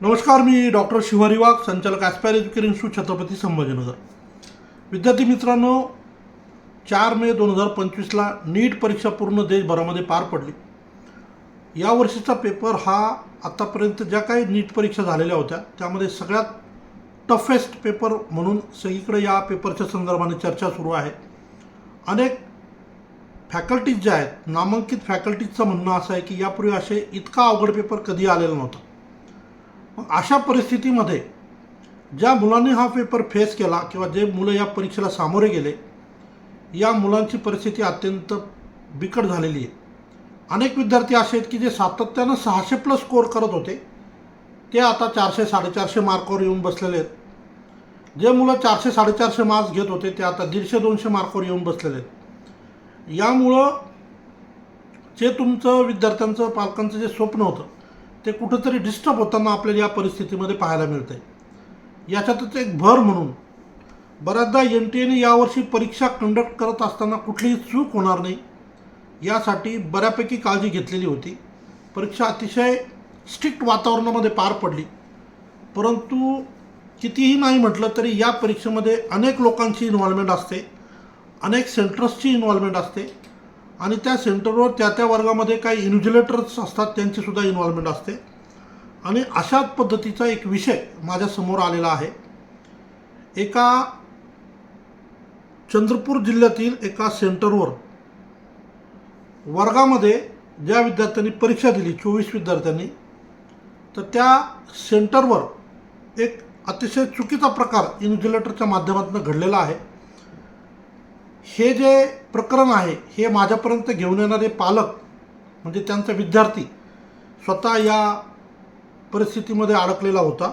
नमस्कार मी डॉक्टर शिवारी वाघ संचालक aspire education institute Chhatrapati Sambhajinagar. विद्यार्थी मित्रांनो चार मे दोन हजार पंचवीसला नीट परीक्षा पूर्ण देशभरामध्ये पार पडली. या वर्षीचा पेपर हा आत्तापर्यंत ज्या काही नीट परीक्षा झालेल्या होत्या त्यामध्ये सगळ्यात टफेस्ट पेपर म्हणून सगळीकडे या पेपरच्या संदर्भाने चर्चा सुरू आहे. अनेक फॅकल्टीज ज्या आहेत नामांकित फॅकल्टीजचं म्हणणं असं आहे की यापूर्वी असे इतका अवघड पेपर कधी आलेला नव्हता. अशा परिस्थितीमध्ये ज्या मुलांनी हा पेपर फेस केला किंवा जे मुलं या परीक्षेला सामोरे गेले या मुलांची परिस्थिती अत्यंत बिकट झालेली आहे. अनेक विद्यार्थी असे आहेत की जे सातत्यानं सहाशे प्लस स्कोअर करत होते ते आता चारशे साडेचारशे मार्कावर येऊन बसलेले आहेत. जे मुलं चारशे साडेचारशे मार्क्स घेत होते ते आता दीडशे दोनशे मार्कावर येऊन बसलेले आहेत. यामुळं जे तुमचं विद्यार्थ्यांचं पालकांचं जे स्वप्न होतं ते कुठंतरी डिस्टर्ब होताना आपल्याला या परिस्थितीमध्ये पाहायला मिळतं आहे याच्यातच एक भर म्हणून बऱ्याचदा एन टी एने यावर्षी परीक्षा कंडक्ट करत असताना कुठलीही चूक होणार नाही. यासाठी बऱ्यापैकी काळजी घेतलेली होती. परीक्षा अतिशय स्ट्रिक्ट वातावरणामध्ये पार पडली. परंतु कितीही नाही म्हटलं तरी या परीक्षेमध्ये अनेक लोकांची इन्व्हॉल्वमेंट असते. अनेक सेंटर्सची इन्व्हॉल्वमेंट असते. आणि त्या सेंटरवर त्या त्या वर्गामध्ये काही इन्व्हिजिलेटर्स असतात त्यांचीसुद्धा इन्व्हॉल्वमेंट असते. आणि अशाच पद्धतीचा एक विषय माझ्यासमोर आलेला आहे. एका चंद्रपूर जिल्ह्यातील एका सेंटरवर वर्गामध्ये ज्या विद्यार्थ्यांनी परीक्षा दिली चोवीस विद्यार्थ्यांनी तर त्या सेंटरवर एक अतिशय चुकीचा प्रकार इन्व्हिजिलेटरच्या माध्यमातून घडलेला आहे. हे जे प्रकरण आहे हे माझ्यापर्यंत घेऊन येणारे पालक म्हणजे त्यांचा विद्यार्थी स्वतः या परिस्थितीमध्ये अडकलेला होता.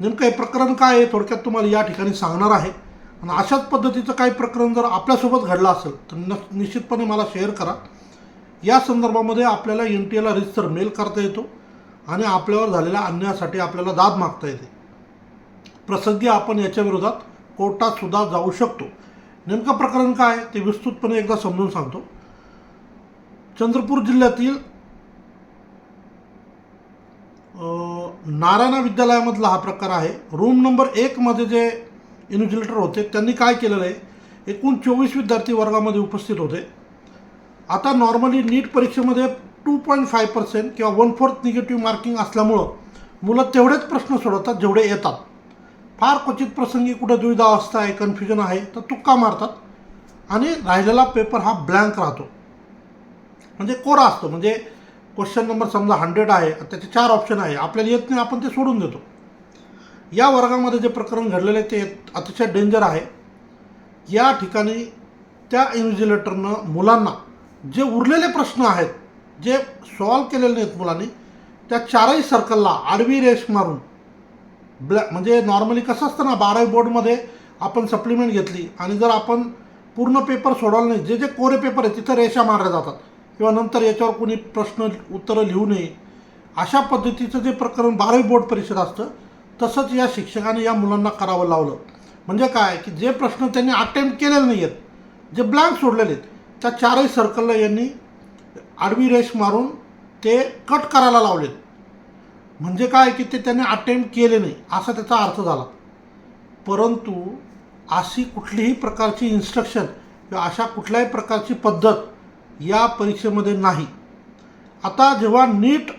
नेमकं हे प्रकरण काय आहे थोडक्यात तुम्हाला या ठिकाणी सांगणार आहे. आणि अशाच पद्धतीचं काही प्रकरण जर आपल्यासोबत घडलं असेल तर न निश्चितपणे मला शेअर करा. या संदर्भामध्ये आपल्याला एन टी एला रितसर मेल करता येतो आणि आपल्यावर झालेल्या अन्यायासाठी आपल्याला दाद मागता येते. प्रसंगी आपण याच्या विरोधात कोर्टात सुद्धा जाऊ शकतो. नेमकं प्रकरण काय ते विस्तृतपणे एकदा समजून सांगतो. चंद्रपूर जिल्ह्यातील नारायणा विद्यालयामधला हा प्रकार आहे. रूम नंबर एकमध्ये जे इन्व्हिजिलेटर होते त्यांनी काय केलेलं आहे? एकूण चोवीस विद्यार्थी वर्गामध्ये उपस्थित होते. आता नॉर्मली नीट परीक्षेमध्ये टू पॉईंट फाय पर्सेंट किंवा वन फोर्थ निगेटिव्ह मार्किंग असल्यामुळं मुलं तेवढेच प्रश्न सोडवतात जेवढे येतात. फार क्वचित प्रसंगी कुठं दुविधा अवस्था आहे कन्फ्युजन आहे तर तुक्का मारतात. आणि राहिलेला पेपर हा ब्लँक राहतो. म्हणजे कोरा असतो. म्हणजे क्वेश्चन नंबर समजा हंड्रेड आहे त्याचे चार ऑप्शन आहे. आपल्याला येत नाही आपण ते सोडून देतो. या वर्गामध्ये जे प्रकरण घडलेलं आहे ते अतिशय डेंजर आहे. या ठिकाणी त्या इन्व्हिजिलेटरनं मुलांना जे उरलेले प्रश्न आहेत जे सॉल्व केलेले नाहीत मुलांनी त्या चारही सर्कलला आडवी रेष मारून ब्लॅ म्हणजे नॉर्मली कसं असतं ना बारावी बोर्डमध्ये आपण सप्लिमेंट घेतली आणि जर आपण पूर्ण पेपर सोडवला नाही जे जे कोरे पेपर आहे तिथं रेषा मारल्या जातात. किंवा नंतर याच्यावर कोणी प्रश्न उत्तरं लिहू नये. अशा पद्धतीचं जे प्रकरण बारावी बोर्ड परीक्षेत असतं तसंच या शिक्षकाने या मुलांना करावं लावलं. म्हणजे काय? की जे प्रश्न त्यांनी अटेम्प्ट केलेले नाही आहेत जे ब्लँक सोडलेले आहेत त्या चारही सर्कलला यांनी आडवी रेष मारून ते कट करायला लावलेत. म्हणजे काय की ते त्याने अटेम्प्ट केले नाही असा त्याचा अर्थ झाला. परंतु अशी कुठलीही प्रकारची इन्स्ट्रक्शन किंवा अशा कुठल्याही प्रकारची पद्धत या परीक्षेमध्ये नाही. आता जेव्हा नीट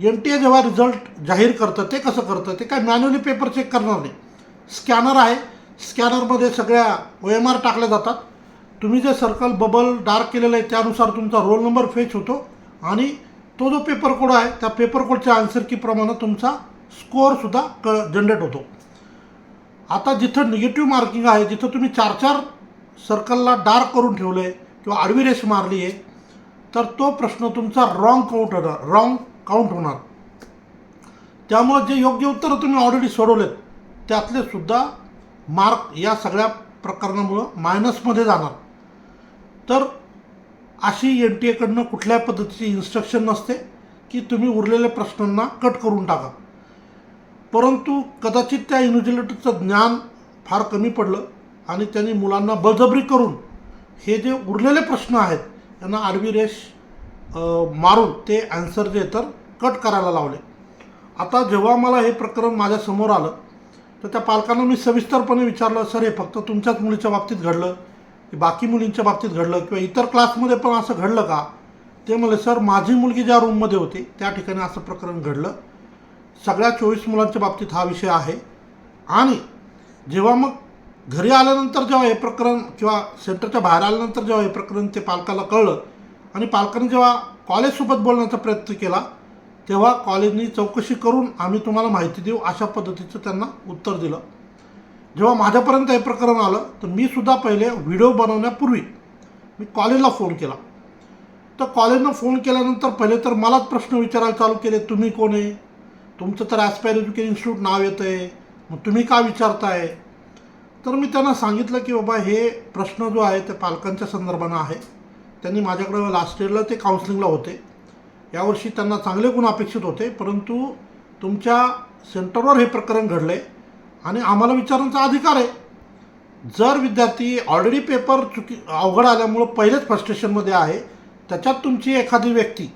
एन टी ए जेव्हा रिझल्ट जाहीर करतं ते कसं करतं? ते काय मॅन्युअली पेपर चेक करणार नाही. स्कॅनर आहे. स्कॅनरमध्ये सगळ्या ओ एम आर टाकल्या जातात. तुम्ही जे सर्कल बबल डार्क केलेलं आहे त्यानुसार तुमचा रोल नंबर फेच होतो आणि तो जो पेपर कोड आहे त्या पेपर कोडच्या आन्सर कीप्रमाणे तुमचा स्कोअरसुद्धा क जनरेट होतो. आता जिथं निगेटिव्ह मार्किंग आहे जिथं तुम्ही चार चार सर्कलला डार्क करून ठेवलं आहे किंवा आडवी रेष मारली आहे तर तो प्रश्न तुमचा रॉंग काउंट होणार रॉंग काउंट होणार. त्यामुळे जे योग्य उत्तरं तुम्ही ऑलरेडी सोडवलेत त्यातले सुद्धा मार्क या सगळ्या प्रकरणामुळं मायनसमध्ये जाणार. तर अशी एन टी एकडनं कुठल्या पद्धतीची इन्स्ट्रक्शन नसते की तुम्ही उरलेल्या प्रश्नांना कट करून टाका. परंतु कदाचित त्या इन्व्हिजिलेटरचं ज्ञान फार कमी पडलं आणि त्यांनी मुलांना बळजबरी करून हे जे उरलेले प्रश्न आहेत त्यांना आडवी रेष मारून ते ॲन्सर जे तर कट करायला लावले. आता जेव्हा मला हे प्रकरण माझ्यासमोर आलं तर त्या पालकांना मी सविस्तरपणे विचारलं सर हे फक्त तुमच्याच मुलीच्या बाबतीत घडलं. की बाकी मुलींच्या बाबतीत घडलं किंवा इतर क्लासमध्ये पण असं घडलं का? ते म्हणले सर माझी मुलगी ज्या रूममध्ये होती त्या ठिकाणी असं प्रकरण घडलं. सगळ्या चोवीस मुलांच्या बाबतीत हा विषय आहे. आणि जेव्हा मग घरी आल्यानंतर जेव्हा हे प्रकरण किंवा सेंटरच्या बाहेर आल्यानंतर जेव्हा हे प्रकरण ते पालकाला कळलं आणि पालकांनी जेव्हा कॉलेजसोबत बोलण्याचा प्रयत्न केला तेव्हा कॉलेजनी चौकशी करून आम्ही तुम्हाला माहिती देऊ अशा पद्धतीचं त्यांना उत्तर दिलं. जेव्हा माझ्यापर्यंत हे प्रकरण आलं तर मी सुद्धा पहिले व्हिडिओ बनवण्यापूर्वी मी कॉलेजला फोन केला. तर कॉलेजनं फोन केल्यानंतर पहिले तर मलाच प्रश्न विचारायला चालू केले तुम्ही कोण आहे? तुमचं तर ॲस्पायर एज्युकेशन इन्स्टिट्यूट नाव येतं आहे मग तुम्ही का विचारताय? तर मी त्यांना सांगितलं की बाबा हे प्रश्न जो आहे ते पालकांच्या संदर्भानं आहे. त्यांनी माझ्याकडं लास्ट इयरला ते काउन्सिलिंगला होते. यावर्षी त्यांना चांगले गुण अपेक्षित होते परंतु तुमच्या सेंटरवर हे प्रकरण घडलं आहे आणि आम्हाला विचारण्याचा अधिकार आहे. जर विद्यार्थी ऑलरेडी पेपर चुकी अवघड आल्यामुळं पहिलेच फ्रस्ट्रेशनमध्ये आहे त्याच्यात तुमची एखादी व्यक्ती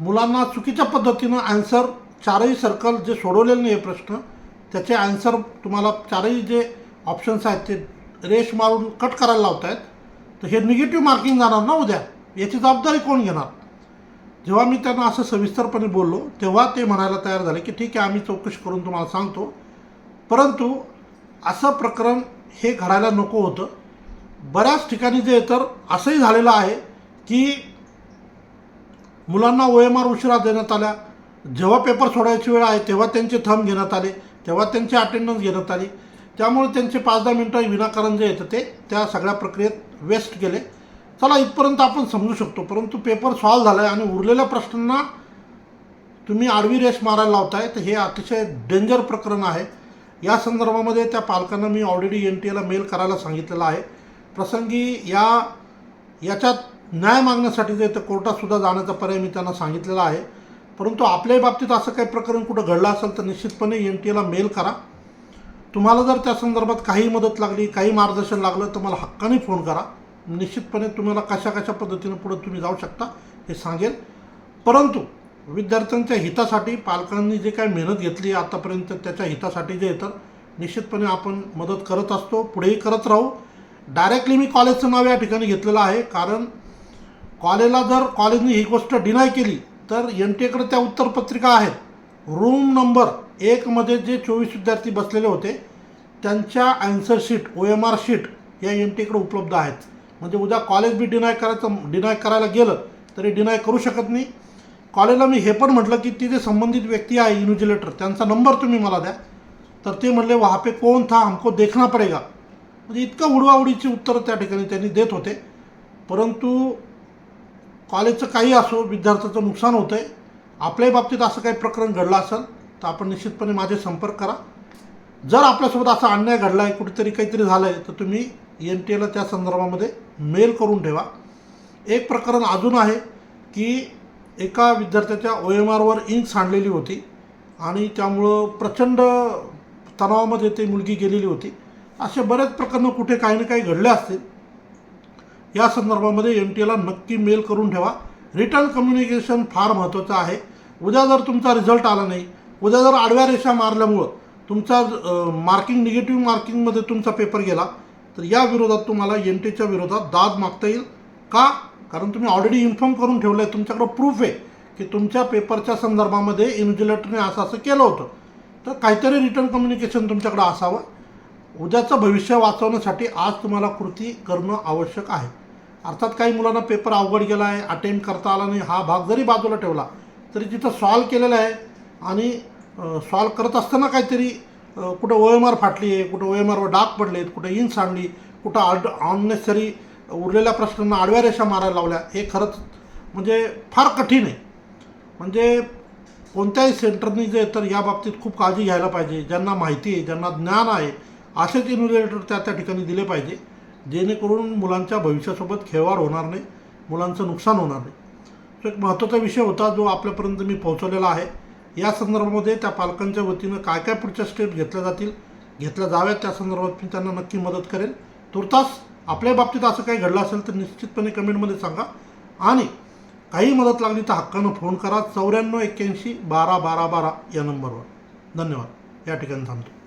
मुलांना चुकीच्या पद्धतीनं ॲन्सर चारही सर्कल जे सोडवलेले नाही आहे प्रश्न त्याचे ॲन्सर तुम्हाला चारही जे ऑप्शन्स आहेत ते रेश मारून कट करायला लावत आहेत तर हे निगेटिव्ह मार्किंग जाणार ना उद्या? याची जबाबदारी कोण घेणार? जेव्हा मी त्यांना असं सविस्तरपणे बोललो तेव्हा ते म्हणायला तयार झाले की ठीक आहे आम्ही चौकशी करून तुम्हाला सांगतो. परंतु असं प्रकरण हे घडायला नको होतं. बऱ्याच ठिकाणी जे तर असंही झालेलं आहे की मुलांना ओ एम आर उशिरा देण्यात आल्या जेव्हा पेपर सोडायची वेळ आहे तेव्हा त्यांचे थंब घेण्यात आले तेव्हा त्यांची अटेंडन्स घेण्यात आली. त्यामुळे त्यांचे पाच दहा मिनटं विनाकारण जे येतं ते त्या सगळ्या प्रक्रियेत वेस्ट गेले चला इथपर्यंत आपण समजू शकतो. परंतु पेपर सॉल्व झाला आहे आणि उरलेल्या प्रश्नांना तुम्ही आडवी रेस मारायला लावताय तर हे अतिशय डेंजर प्रकरण आहे. या संदर्भामध्ये त्या पालकांना मी ऑलरेडी एन टी एला मेल करायला सांगितलेलं आहे. प्रसंगी या याच्यात न्याय मागण्यासाठी जे तर कोर्टातसुद्धा जाण्याचा पर्याय मी त्यांना सांगितलेला आहे. परंतु आपल्याही बाबतीत असं काही प्रकरण कुठं घडलं असेल तर निश्चितपणे एन टी एला मेल करा. तुम्हाला जर त्या संदर्भात काही मदत लागली काही मार्गदर्शन लागलं तर मला हक्काने फोन करा. निश्चितपणे तुम्हाला कशा कशा पद्धतीनं पुढे तुम्ही जाऊ शकता हे सांगेल. परंतु विद्यार्थ्यांच्या हितासाठी पालकांनी जे काही मेहनत घेतली आतापर्यंत त्याच्या हितासाठी जे येतं निश्चितपणे आपण मदत करत असतो. पुढेही करत राहू. डायरेक्टली मी कॉलेजचं नाव या ठिकाणी घेतलेलं आहे. कारण कॉलेजला जर कॉलेजने ही गोष्ट डिनाय केली तर एन टी एकडे त्या उत्तरपत्रिका आहेत. रूम नंबर एकमध्ये जे चोवीस विद्यार्थी बसलेले होते त्यांच्या answer sheet O M R sheet या एन टी एकडे उपलब्ध आहेत. म्हणजे उद्या कॉलेज बी डिनाय करायचं डिनाय करायला गेलं तरी डिनाय करू शकत नाही. कॉलेजला मी हे पण म्हटलं की ती जे संबंधित व्यक्ती आहे इन्व्हिजिलेटर त्यांचा नंबर तुम्ही मला द्या. तर ते म्हणले वहाँ पे था? हमको देखना पडेगा. म्हणजे इतकं उडवाउडीची उत्तरं त्या ठिकाणी त्यांनी देत होते. परंतु कॉलेजचं काही असो विद्यार्थ्याचं नुकसान होतं आहे आपल्याही बाबतीत असं काही प्रकरण घडलं असेल तर आपण निश्चितपणे माझे संपर्क करा. जर आपल्यासोबत असा अन्याय घडला आहे कुठेतरी काहीतरी झालं आहे तर तुम्ही एन टी एला त्या संदर्भामध्ये मेल करून ठेवा. एक प्रकरण अजून आहे की एका विद्यार्थ्याच्या ओ एम आरवर इंक सांडलेली होती आणि त्यामुळं प्रचंड तणावामध्ये ते मुलगी गेलेली होती. असे बरेच प्रकरणं कुठे काही ना काही घडले असतील. या संदर्भामध्ये एम टी एला नक्की मेल करून ठेवा. रिटर्न कम्युनिकेशन फार महत्त्वाचं आहे. उद्या जर तुमचा रिझल्ट आला नाही उद्या जर आडव्या रेषा मारल्यामुळं तुमचा मार्किंग निगेटिव्ह मार्किंगमध्ये तुमचा पेपर गेला तर या विरोधात तुम्हाला एम टीच्या विरोधात दाद मागता येईल का? कारण तुम्ही ऑलरेडी इन्फॉर्म करून ठेवलं आहे तुमच्याकडं प्रूफ आहे की तुमच्या पेपरच्या संदर्भामध्ये इन्व्हिजिलेटरने असं असं केलं होतं. तर काहीतरी रिटर्न कम्युनिकेशन तुमच्याकडं असावं. उद्याचं भविष्य वाचवण्यासाठी आज तुम्हाला कृती करणं आवश्यक आहे. अर्थात काही मुलांना पेपर अवघड गेला आहे अटेम्प्ट करता आला नाही हा भाग जरी बाजूला ठेवला तरी जिथं सॉल्व केलेला आहे. आणि सॉल्व करत असताना काहीतरी कुठं ओ एम आर फाटली आहे कुठं ओ एम आरवर डाग पडलेत कुठं इन सांडली कुठं ऑड ऑननेसरी उरलेल्या प्रश्नांना आडव्या रेषा मारायला लावल्या. हे खरंच म्हणजे फार कठीण आहे. म्हणजे कोणत्याही सेंटरनी जे तर या बाबतीत खूप काळजी घ्यायला पाहिजे. ज्यांना माहिती आहे ज्यांना ज्ञान आहे असेच इन्व्हिजिलेटर त्या त्या ठिकाणी दिले पाहिजे. जेणेकरून मुलांच्या भविष्यासोबत खेळवाड होणार नाही मुलांचं नुकसान होणार नाही. तो एक महत्त्वाचा विषय होता जो आपल्यापर्यंत मी पोहोचवलेला आहे. या संदर्भामध्ये त्या पालकांच्या वतीनं काय काय पुढच्या स्टेप घेतल्या जातील घेतल्या जाव्यात त्या संदर्भात मी त्यांना नक्की मदत करेन. तुर्तास आपल्या बाबतीत असं काही घडलं असेल तर निश्चितपणे कमेंटमध्ये सांगा. आणि काही मदत लागली तर हक्कानं फोन करा. चौऱ्याण्णव एक्क्याऐंशी बारा बारा बारा या नंबरवर. धन्यवाद. या ठिकाणी थांबतो.